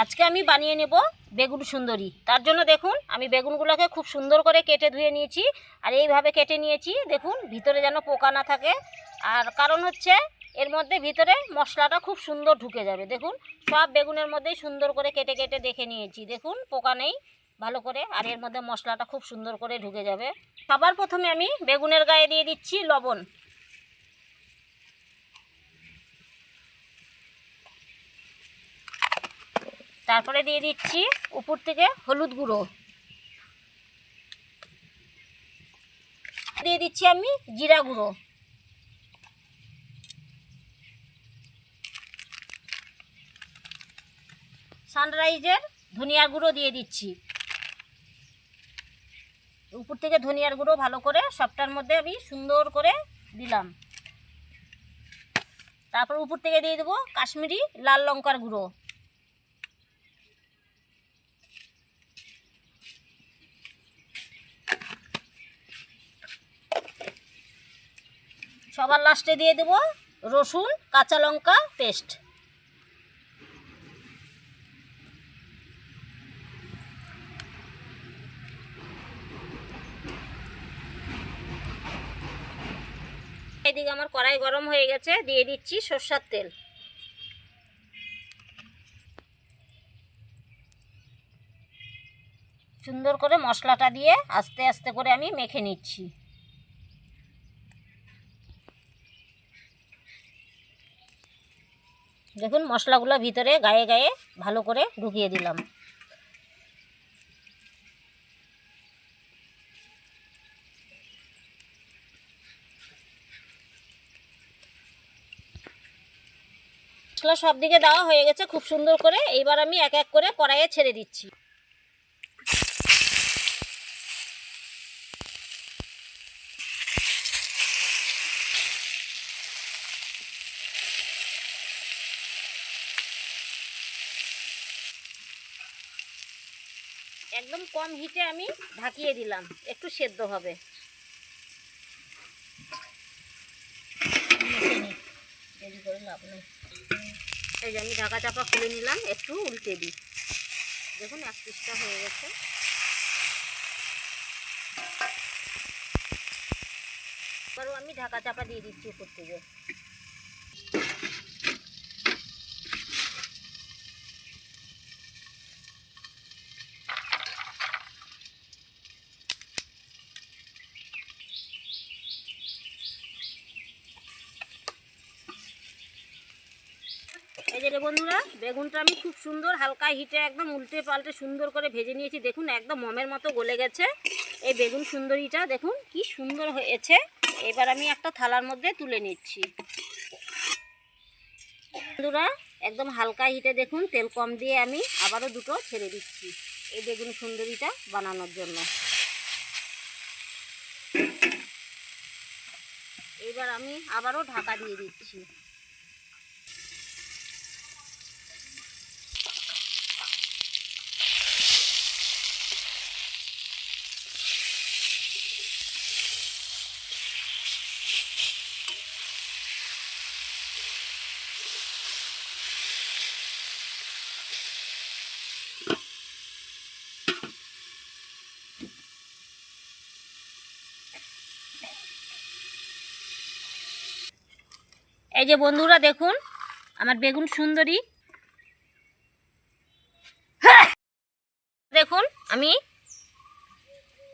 আজকে আমি বানিয়ে নেব বেগুন সুন্দরী। তার জন্য দেখুন, আমি বেগুনগুলোকে খুব সুন্দর করে কেটে ধুয়ে নিয়েছি। আর এইভাবে কেটে নিয়েছি, দেখুন, ভিতরে যেন পোকা না থাকে। আর কারণ হচ্ছে, এর মধ্যে ভিতরে মশলাটা খুব সুন্দর ঢুকে যাবে। দেখুন, সব বেগুনের মধ্যেই সুন্দর করে কেটে কেটে দেখে নিয়েছি। দেখুন, পোকা নেই, ভালো করে। আর এর মধ্যে মশলাটা খুব সুন্দর করে ঢুকে যাবে। সবার প্রথমে আমি বেগুনের গায়ে দিয়ে দিচ্ছি লবণ। তারপরে দিয়ে দিচ্ছি উপর থেকে হলুদ গুঁড়ো। দিয়ে দিচ্ছি আমি জিরা গুঁড়ো। সানরাইজের ধনিয়ার গুঁড়ো দিয়ে দিচ্ছি। উপর থেকে ধনিয়ার গুঁড়ো ভালো করে সবটার মধ্যে আমি সুন্দর করে দিলাম। তারপর উপর থেকে দিয়ে দেবো কাশ্মীরি লাল লঙ্কার গুঁড়ো। সবার লাস্টে দিয়ে দেবো রসুন, কাঁচা লঙ্কা, পেস্ট। এদিকে আমার কড়াই গরম হয়ে গেছে, দিয়ে দিচ্ছি সর্ষার তেল। সুন্দর করে মশলাটা দিয়ে আস্তে আস্তে করে আমি মেখে নিচ্ছি। দেখুন, মশলাগুলো ভিতরে গায়ে গায়ে ভালো করে ঢুকিয়ে দিলাম। মশলা সব দিকে দেওয়া হয়ে গেছে খুব সুন্দর করে। এইবার আমি এক এক করে কড়াইয়ে ছেড়ে দিচ্ছি। একদম কম হিটে আমি ঢাকিয়ে দিলাম। একটু সেদ্ধ হবে। এই যে আমি ঢাকা চাপা খুলে নিলাম, একটু উল্টে দিই। দেখুন, এক পিসটা হয়ে গেছে। আমি ঢাকা চাপা দিয়ে দিচ্ছি উপর থেকে। যে রে বন্ধুরা, বেগুনটা আমি খুব সুন্দর হালকা হিটে একদম উল্টে পাল্টে সুন্দর করে ভেজে নিয়েছি। দেখুন, একদম মমের মতো গলে গেছে এই বেগুন সুন্দরীটা। দেখুন, কি সুন্দর হয়েছে। এবার আমি একটা থালার মধ্যে তুলে নিচ্ছি। বন্ধুরা, একদম হালকা হিটে দেখুন, তেল কম দিয়ে আমি আবারও দুটো ছেড়ে দিচ্ছি এই বেগুন সুন্দরীটা বানানোর জন্য। এবার আমি আবারও ঢাকা দিয়ে দিচ্ছি। এই যে বন্ধুরা দেখুন, আমার বেগুন সুন্দরী। দেখুন, আমি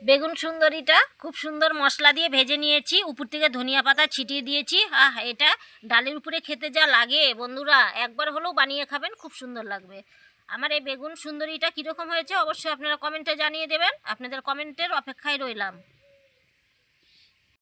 বেগুন সুন্দরীটা খুব সুন্দর মশলা দিয়ে ভেজে নিয়েছি। উপর থেকে ধনিয়া পাতা ছিটিয়ে দিয়েছি। আহ, এটা ডালের উপরে খেতে যা লাগে, বন্ধুরা। একবার হলেও বানিয়ে খাবেন, খুব সুন্দর লাগবে। আমার এই বেগুন সুন্দরীটা কীরকম হয়েছে, অবশ্যই আপনারা কমেন্টে জানিয়ে দেবেন। আপনাদের কমেন্টের অপেক্ষায় রইলাম।